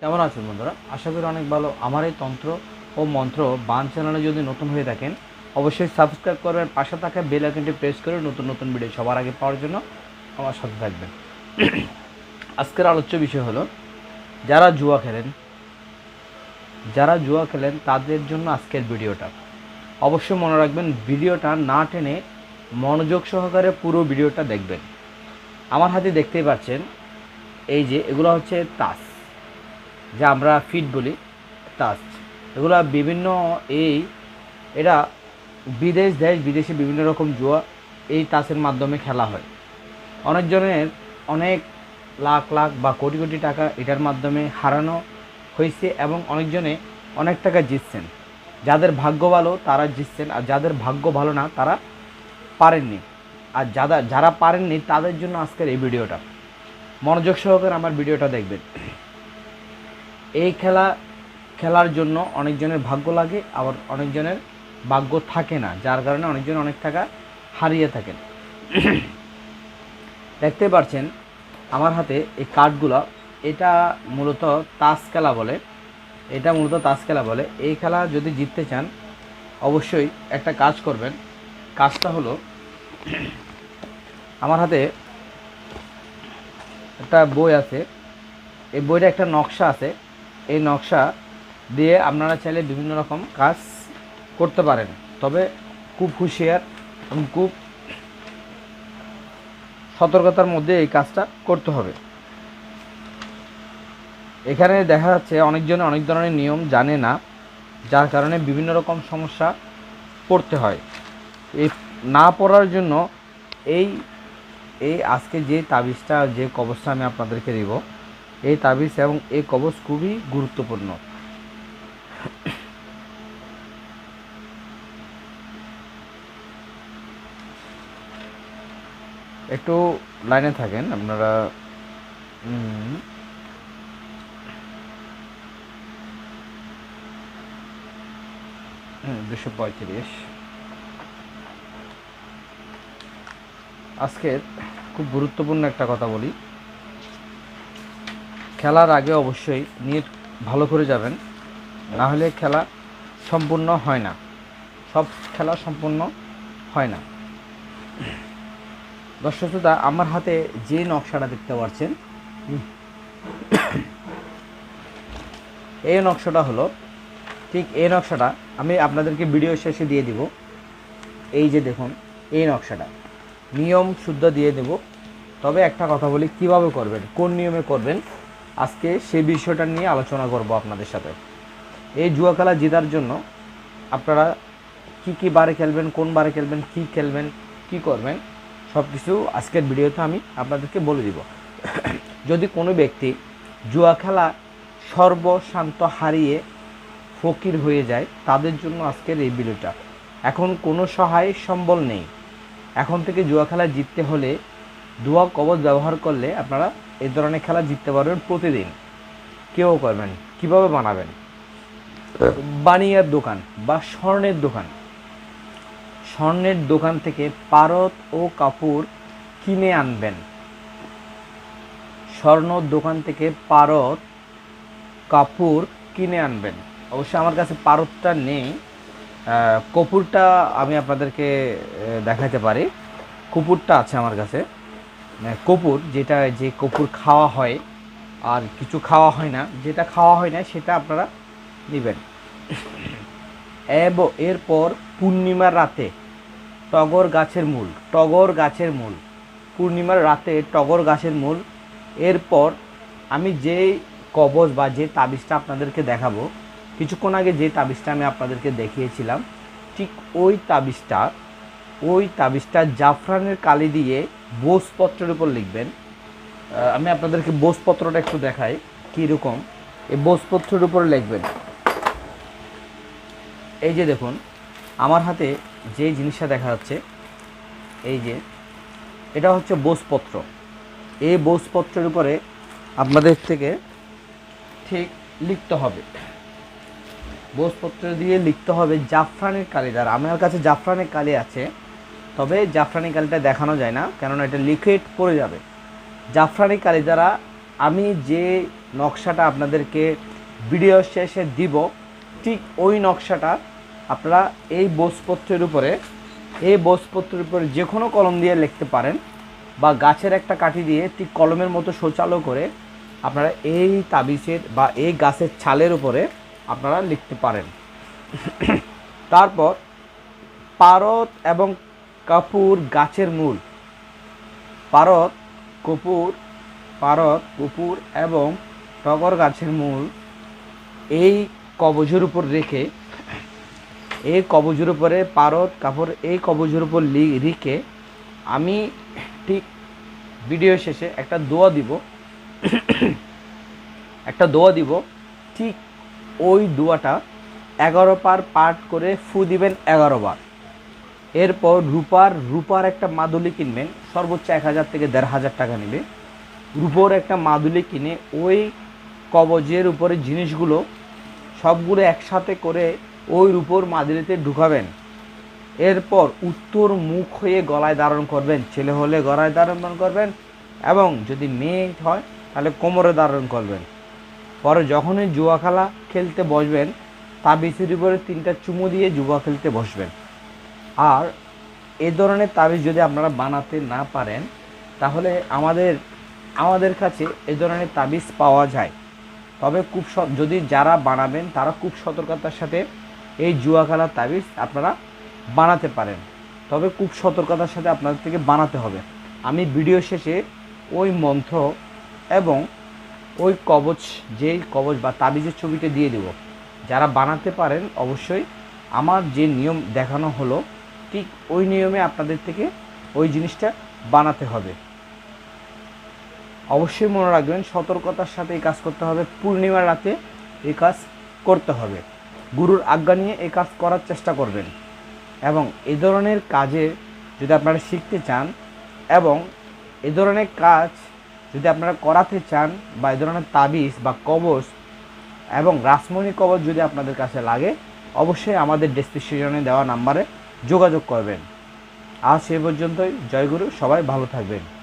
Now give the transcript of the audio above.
কেমন আছেন বন্ধুরা? আশা করি অনেক ভালো। আমার এই তন্ত্র ও মন্ত্র বান চ্যানেলে যদি নতুন হয়ে থাকেন, অবশ্যই সাবস্ক্রাইব করবেন, পাশে থাকা বেল আইকনটি প্রেস করে নতুন নতুন ভিডিও সবার আগে পাওয়ার জন্য আমার সাথে থাকবেন। আজকের আলোচ্য বিষয় হলো, যারা জুয়া খেলেন, যারা জুয়া খেলেন, তাদের জন্য আজকের ভিডিওটা। অবশ্যই মনে রাখবেন, ভিডিওটা না টেনে মনোযোগ সহকারে পুরো ভিডিওটা দেখবেন। আমার হাতে দেখতেই পাচ্ছেন, এই যে এগুলো হচ্ছে তাস। যা আমরা ফিট বলি তাস এগুলো বিভিন্ন এই এটা বিদেশ, দেশ, বিদেশে বিভিন্ন রকম জুয়া এই তাসের মাধ্যমে খেলা হয়। অনেকজনের অনেক লাখ লাখ বা কোটি কোটি টাকা এটার মাধ্যমে হারানো হয়েছে এবং অনেকজনে অনেক টাকা জিতছেন। যাদের ভাগ্য ভালো, তারা জিতছেন আর যাদের ভাগ্য ভালো না, তারা পারেননি। আর যারা যারা পারেননি, তাদের জন্য আজকের এই ভিডিওটা। মনোযোগ সহকারে আমার ভিডিওটা দেখবেন। এই খেলা খেলার জন্য অনেকজনের ভাগ্য লাগে, আবার অনেকজনের ভাগ্য থাকে না, যার কারণে অনেকজন অনেক টাকা হারিয়ে থাকেন। দেখতে পাচ্ছেন আমার হাতে এই কার্ডগুলো, এটা মূলত তাস খেলা বলে, এটা মূলত তাস খেলা বলে। এই খেলা যদি জিততে চান, অবশ্যই একটা কাজ করবেন। কাজটা হলো, আমার হাতে একটা বই আছে, এই বইটা একটা নকশা আছে। এই নকশা দিয়ে আপনারা চাইলে বিভিন্ন রকম কাজ করতে পারেন। তবে খুব হুঁশিয়ার এবং খুব সতর্কতার মধ্যে এই কাজটা করতে হবে। এখানে দেখা যাচ্ছে অনেকজনে অনেক ধরনের নিয়ম জানে না, যার কারণে বিভিন্ন রকম সমস্যা পড়তে হয়। এই না পড়ার জন্য এই এই আজকে যে তাবিজটা, যে কবচটা আমি আপনাদেরকে দেব এই তাবিজ এবং এই কবচ খুবই গুরুত্বপূর্ণ। একটু লাইনে থাকেন আপনারা। দুশো পঁয়ত্রিশ। আজকের খুব গুরুত্বপূর্ণ একটা কথা বলি। খেলার আগে অবশ্যই নিয়ে ভালো করে যাবেন। না হলে খেলা সম্পূর্ণ হয় না। সব খেলা সম্পূর্ণ হয় না। দর্শক শ্রোতা, আমার হাতে যে নকশাটা দেখতে পাচ্ছেন, এই নকশাটা হলো, ঠিক এই নকশাটা আমি আপনাদেরকে ভিডিও শেষে দিয়ে দিব। এই যে দেখুন, এই নকশাটা। নিয়ম শুদ্ধ দিয়ে দেব। তবে একটা কথা বলি, কীভাবে করবেন, কোন নিয়মে করবেন আজকে সেই বিষয়টা নিয়ে আলোচনা করব আপনাদের সাথে। এই জুয়া খেলা জেতার জন্য আপনারা কি কি বারে খেলবেন, কোন বারে খেলবেন, কি খেলবেন, কি করবেন সব কিছু আজকের ভিডিওতে আমি আপনাদেরকে বলে দিব। যদি কোনো ব্যক্তি জুয়া খেলা সর্বশান্ত হারিয়ে ফকির হয়ে যায়, তাদের জন্য আজকের এই ভিডিওটা। এখন কোনো সহায় সম্বল নেই। এখন থেকে জুয়া খেলা জিততে হলে দুয়া কবচ ব্যবহার করলে আপনারা এই ধরনের খেলা জিততে পারবেন প্রতিদিন। কেউ করবেন কীভাবে বানাবেন? বানিয়ার দোকান বা স্বর্ণের দোকান। স্বর্ণের দোকান থেকে পারদ ও কাপড় কিনে আনবেন। স্বর্ণ দোকান থেকে পারত কাপড় কিনে আনবেন। অবশ্য আমার কাছে পারদটা নেই। কপুরটা আমি আপনাদেরকে দেখাতে পারি। কপুরটা আছে আমার কাছে। কপুর, যেটা যে কপুর খাওয়া হয়, আর কিছু খাওয়া হয় না, যেটা খাওয়া হয় না, সেটা আপনারা নেবেন। এবং এরপর পূর্ণিমার রাতে টগর গাছের মূল, টগর গাছের মূল, পূর্ণিমার রাতে টগর গাছের মূল। এরপর আমি যে কবজ বা যে তাবিজটা আপনাদেরকে দেখাবো, কিছুক্ষণ আগে যে তাবিজটা আমি আপনাদেরকে দেখিয়েছিলাম, ঠিক ওই তাবিজটা ওই তাবিজটা জাফরানের কালি দিয়ে বোসপত্রের উপর লিখবেন। আমি আপনাদেরকে বোসপত্রটা একটু দেখাই, কীরকম। এই বোসপত্রের উপর লিখবেন। এই যে দেখুন, আমার হাতে যে জিনিসটা দেখা যাচ্ছে, এই যে, এটা হচ্ছে বোসপত্র। এই বোসপত্রের উপরে আপনাদের থেকে ঠিক লিখতে হবে। বোসপত্র দিয়ে লিখতে হবে জাফরানের কালি দ্বারা আমার কাছে জাফরানের কালি আছে। তবে জাফরানি কালিটা দেখানো যায় না, কেননা এটা লিকুইড পড়ে যাবে। জাফরানি কালি দ্বারা আমি যে নকশাটা আপনাদেরকে ভিডিও শেষে দিব, ঠিক ওই নকশাটা আপনারা এই বসপত্রের উপরে, এই বোসপত্রের উপরে যে কোনো কলম দিয়ে লিখতে পারেন, বা গাছের একটা কাঠি দিয়ে ঠিক কলমের মতো শৌচালো করে আপনারা এই তাবিজের বা এই গাছের ছালের উপরে আপনারা লিখতে পারেন। তারপর পারত এবং কাপুর গাছের মূল। পারদ, কপুর পারদ, কপুর এবং টগর গাছের মূল এই কবজের উপর রেখে, এই কবজের উপরে পারদ কাপড় এই কবজের উপর রেখে আমি ঠিক ভিডিও শেষে একটা দোয়া দিব। একটা দোয়া দিব। ঠিক ওই দোয়াটা এগারো পার পাঠ করে ফু দিবেন এগারো বার। এরপর রূপার রূপার একটা মাদুলি কিনবেন সর্বোচ্চ এক হাজার থেকে দেড় হাজার টাকা নেবে। রূপোর একটা মাদুলি কিনে ওই কবজের উপরে জিনিসগুলো সবগুলো একসাথে করে ওই রূপোর মাদুলিতে ঢুকাবেন। এরপর উত্তর মুখ হয়ে গলায় ধারণ করবেন, ছেলে হলে গলায় ধারণ করবেন এবং যদি মেয়ে হয় তাহলে কোমরে ধারণ করবেন। পরে যখনই জুয়া খেলা খেলতে বসবেন, তাবিজের উপরে তিনটা চুমু দিয়ে জুয়া খেলতে বসবেন। আর এ ধরনের তাবিজ যদি আপনারা বানাতে না পারেন, তাহলে আমাদের আমাদের কাছে এ ধরনের তাবিজ পাওয়া যায়। তবে খুব যদি যারা বানাবেন, তারা খুব সতর্কতার সাথে এই জুয়া খেলার তাবিজ আপনারা বানাতে পারেন। তবে খুব সতর্কতার সাথে আপনাদের থেকে বানাতে হবে। আমি ভিডিও শেষে ওই মন্ত্র এবং ওই কবচ, যেই কবচ বা তাবিজের ছবিটা দিয়ে দেব। যারা বানাতে পারেন, অবশ্যই আমার যে নিয়ম দেখানো হলো ঠিক ওই নিয়মে আপনাদের থেকে ওই জিনিসটা বানাতে হবে। অবশ্যই মনে রাখবেন, সতর্কতার সাথে এই কাজ করতে হবে। পূর্ণিমার রাতে এই কাজ করতে হবে। গুরুর আজ্ঞা নিয়ে এই কাজ করার চেষ্টা করবেন। এবং এ ধরনের কাজে যদি আপনারা শিখতে চান এবং এ ধরনের কাজ যদি আপনারা করাতে চান বা এ ধরনের তাবিজ বা কবচ এবং রাসমণি কবচ যদি আপনাদের কাছে লাগে, অবশ্যই আমাদের ডেসক্রিপশনে দেওয়া নাম্বারে যোগাযোগ করবেন। আজ সে পর্যন্তই। জয়গুরু সবাই ভালো থাকবেন।